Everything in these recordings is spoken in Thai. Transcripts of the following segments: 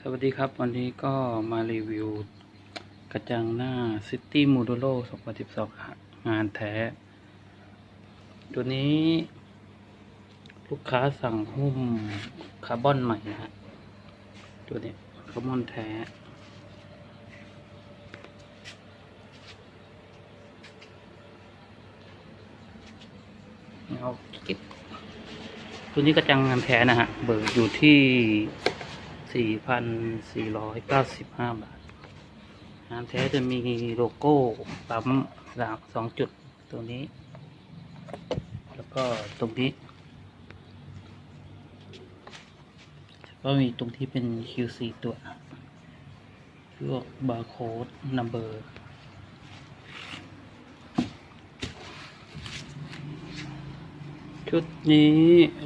สวัสดีครับ วันนี้ก็มารีวิว กระจังหน้า City Modulo 2012 งานแท้ ตัวนี้ ลูกค้าสั่งหุ้มคาร์บอนใหม่นะฮะ ตัวนี้คาร์บอนแท้ เอาเก็บตัวนี้กระจังงานแท้นะฮะ เบิกอยู่ที่ 4,495 บาทงานแท้จะมีโลโก้ปั๊มสามสองจุดตรงนี้ แล้วก็ตรงนี้ ก็มีตรงที่เป็น QC ตัวพวกบาร์โค้ดนัมเบอร์ ชุดนี้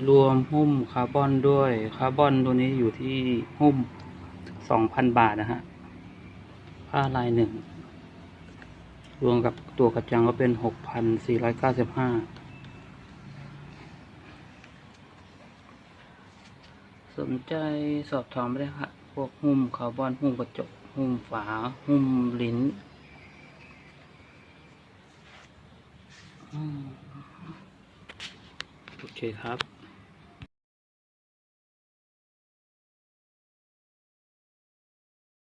รวมหุ้มคาร์บอนด้วย คาร์บอนตัวนี้อยู่ที่หุ้มสองพันบาทนะฮะ ผ้าลายหนึ่ง รวมกับตัวกระจังก็เป็นหกพันสี่ร้อยเก้าสิบห้าสนใจสอบถามได้ค่ะพวกหุ้มคาร์บอน หุ้มกระจก หุ้มฝา หุ้มลิ้นอืม เคครับ